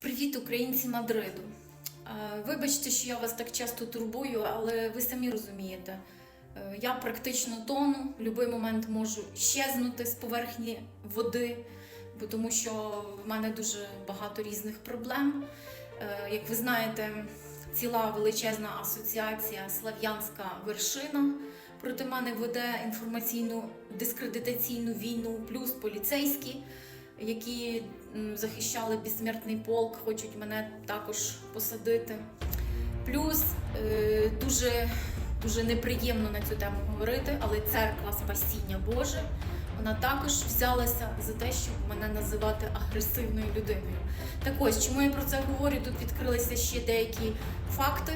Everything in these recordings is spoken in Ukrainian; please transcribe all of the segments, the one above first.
Привіт, українці Мадриду. Е, Вибачте, що я вас так часто турбую, але ви самі розумієте. е, Я практично тону, в будь-який момент можу щезнути з поверхні води, бо тому що в мене дуже багато різних проблем. Е, Як ви знаєте, ціла величезна асоціація Слав'янська вершина проти мене веде інформаційну дискредитаційну війну, плюс поліцейські які захищали безсмертний полк, хочуть мене також посадити. Плюс е, дуже, дуже неприємно на цю тему говорити, але церква Спасіння Боже вона також взялася за те, щоб мене називати агресивною людиною. Так ось, чому я про це говорю? Тут відкрилися ще деякі факти.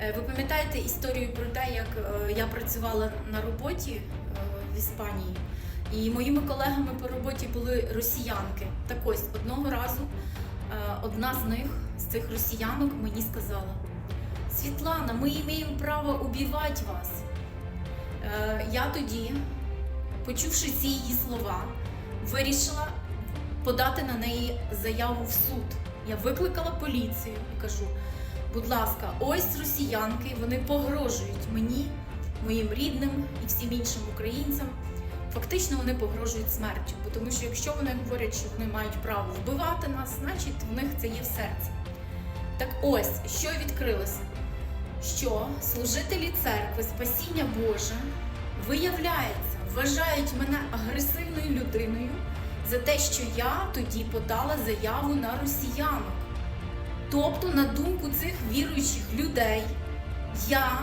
Е, Ви пам'ятаєте історію про те, як е, я працювала на роботі в Іспанії, і моїми колегами по роботі були росіянки. Так ось одного разу е, одна з них, з цих росіянок, мені сказала: Світлана, ми маємо право убивати вас. Е, Я тоді, почувши ці її слова, вирішила подати на неї заяву в суд. Я викликала поліцію і кажу: будь ласка, ось росіянки, вони погрожують мені, моїм рідним і всім іншим українцям. Фактично вони погрожують смертю, бо тому що якщо вони говорять, що вони мають право вбивати нас, значить в них це є в серці. Так ось, що відкрилося? Що служителі церкви Спасіння Боже виявляється, вважають мене агресивною людиною за те, що я тоді подала заяву на росіянок. Тобто, на думку цих віруючих людей, я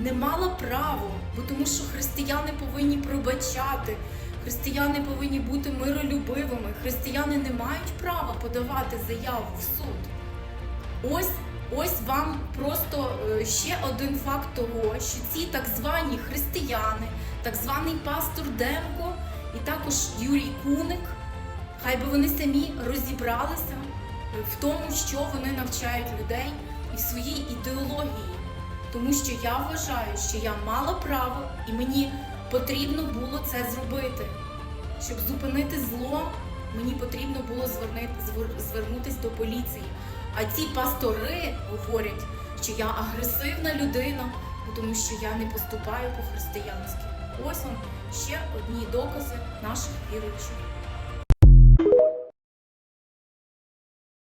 не мала права, бо тому що християни повинні пробачати, християни повинні бути миролюбивими, християни не мають права подавати заяву в суд. Ось, ось вам просто е, ще один факт того, що ці так звані християни, так званий пастор Демко і також Юрій Куник, хай би вони самі розібралися в тому, що вони навчають людей і в своїй ідеології. Тому що я вважаю, що я мала право і мені потрібно було це зробити. Щоб зупинити зло, мені потрібно було звернути, звернутися до поліції. А ці пастори говорять, що я агресивна людина, тому що я не поступаю по-християнськи. Ось вам ще одні докази наших віруючих.